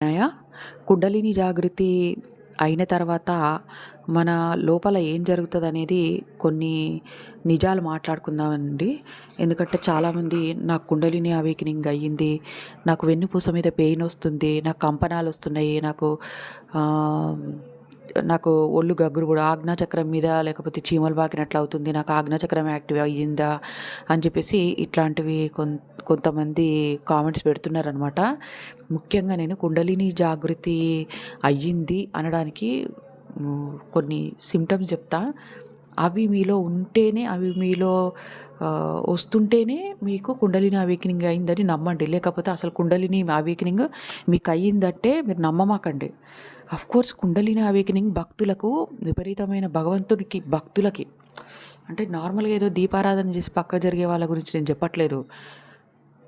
ఉన్నాయా? కుండలిని జాగృతి అయిన తర్వాత మన లోపల ఏం జరుగుతుంది అనేది కొన్ని నిజాలు మాట్లాడుకుందామండి. ఎందుకంటే చాలామంది నాకు కుండలిని అవేకనింగ్ అయ్యింది నాకు వెన్నుపూస మీద పెయిన్ వస్తుంది నాకు కంపనాలు వస్తున్నాయి నాకు నాకు ఒళ్ళు గగ్గురు కూడా ఆజ్ఞాచక్రం మీద లేకపోతే చీమలు బాకినట్లు అవుతుంది నాకు ఆజ్ఞాచక్రం యాక్టివ్ అయ్యిందా అని చెప్పేసి ఇట్లాంటివి కొన్ కొంతమంది కామెంట్స్ పెడుతున్నారనమాట ముఖ్యంగా నేను కుండలిని జాగృతి అయ్యింది అనడానికి కొన్ని సిమ్టమ్స్ చెప్తా. అవి మీలో ఉంటేనే అవి మీలో వస్తుంటేనే మీకు కుండలిని అవేకనింగ్ అయిందని నమ్మండి. లేకపోతే అసలు కుండలిని అవేకనింగ్ మీకు అయ్యిందంటే మీరు నమ్మమాకండి. కోర్స్ కుండలిని అవేకనింగ్ భక్తులకు విపరీతమైన భగవంతుడికి భక్తులకి అంటే నార్మల్గా ఏదో దీపారాధన చేసి పక్క జరిగే వాళ్ళ గురించి నేను చెప్పట్లేదు.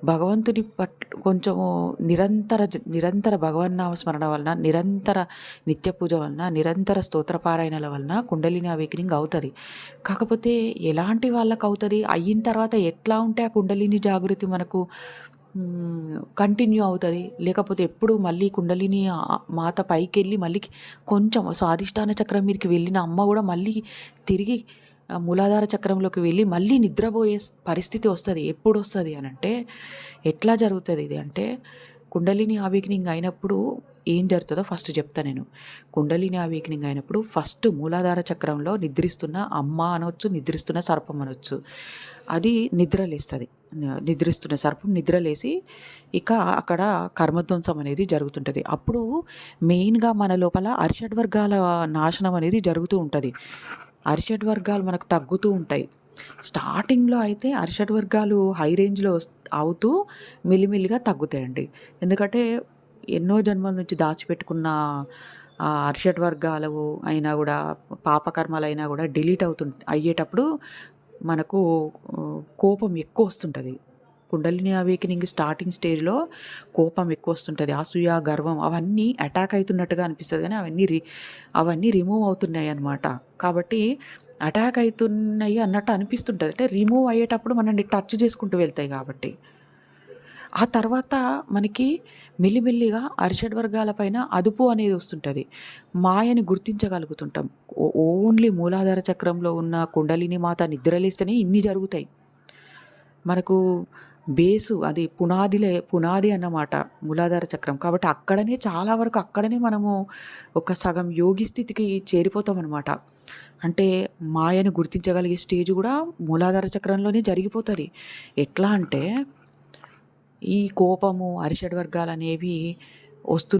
భగవంతుని పట్ల కొంచెము నిరంతర నిరంతర భగవన్నామ స్మరణ వలన నిరంతర నిత్య పూజ వలన నిరంతర స్తోత్రపారాయణల వలన కుండలిని అవేకనింగ్ అవుతుంది. కాకపోతే ఎలాంటి వాళ్ళకు అవుతుంది అయిన తర్వాత ఎట్లా ఉంటే ఆ కుండలిని జాగృతి మనకు కంటిన్యూ అవుతుంది? లేకపోతే ఎప్పుడు మళ్ళీ కుండలిని మాత పైకెళ్ళి మళ్ళీ కొంచెం స్వాధిష్టాన చక్రం మీదకి వెళ్ళిన అమ్మ కూడా మళ్ళీ తిరిగి మూలాధార చక్రంలోకి వెళ్ళి మళ్ళీ నిద్రపోయే పరిస్థితి వస్తుంది. ఎప్పుడు వస్తుంది అని అంటే ఎట్లా జరుగుతుంది ఇది అంటే కుండలిని ఆవేకనింగ్ అయినప్పుడు ఏం జరుగుతుందో ఫస్ట్ చెప్తా నేను. కుండలిని ఆవేకనింగ్ అయినప్పుడు ఫస్ట్ మూలాధార చక్రంలో నిద్రిస్తున్న అమ్మ అనవచ్చు నిద్రిస్తున్న సర్పం అనవచ్చు అది నిద్రలేస్తుంది నిద్రిస్తున్న సర్పం నిద్రలేసి ఇక అక్కడ కర్మధ్వంసం అనేది జరుగుతుంటుంది. అప్పుడు మెయిన్గా మన లోపల అరిషడ్ వర్గాల నాశనం అనేది జరుగుతూ ఉంటుంది. అరిషడ్ వర్గాలు మనకు తగ్గుతూ ఉంటాయి. స్టార్టింగ్లో అయితే అరిషడ్ వర్గాలు హై రేంజ్లో అవుతూ మిలిమిల్లిగా తగ్గుతాయండి. ఎందుకంటే ఎన్నో జన్మల నుంచి దాచిపెట్టుకున్న అరిషడ్ వర్గాలు అయినా కూడా పాపకర్మలు అయినా కూడా డిలీట్ అవుతు అయ్యేటప్పుడు మనకు కోపం ఎక్కువ వస్తుంటుంది. కుండలిని అవేకనింగ్ స్టార్టింగ్ స్టేజ్లో కోపం ఎక్కువ వస్తుంటుంది అసూయ గర్వం అవన్నీ అటాక్ అవుతున్నట్టుగా అనిపిస్తుంది కానీ అవన్నీ రి అవన్నీ రిమూవ్ అవుతున్నాయి అన్నమాట. కాబట్టి అటాక్ అవుతున్నాయి అన్నట్టు అనిపిస్తుంటుంది. అంటే రిమూవ్ అయ్యేటప్పుడు మనల్ని టచ్ చేసుకుంటూ వెళ్తాయి కాబట్టి. ఆ తర్వాత మనకి మెల్లిమెల్లిగా అరిషడ్ వర్గాలపైన అదుపు అనేది వస్తుంటుంది. మాయని గుర్తించగలుగుతుంటాం. ఓన్లీ మూలాధార చక్రంలో ఉన్న కుండలిని మాత నిద్రలేస్తేనే ఇన్ని జరుగుతాయి. మనకు బేసు అది పునాదిలే పునాది అన్నమాట మూలాధార చక్రం. కాబట్టి అక్కడనే చాలా వరకు అక్కడనే మనము ఒక సగం యోగి స్థితికి చేరిపోతాం అనమాట అంటే మాయను గుర్తించగలిగే స్టేజ్ కూడా మూలాధార చక్రంలోనే జరిగిపోతుంది. ఎట్లా అంటే ఈ కోపము అరిషడ్ వర్గాలు అనేవి వస్తు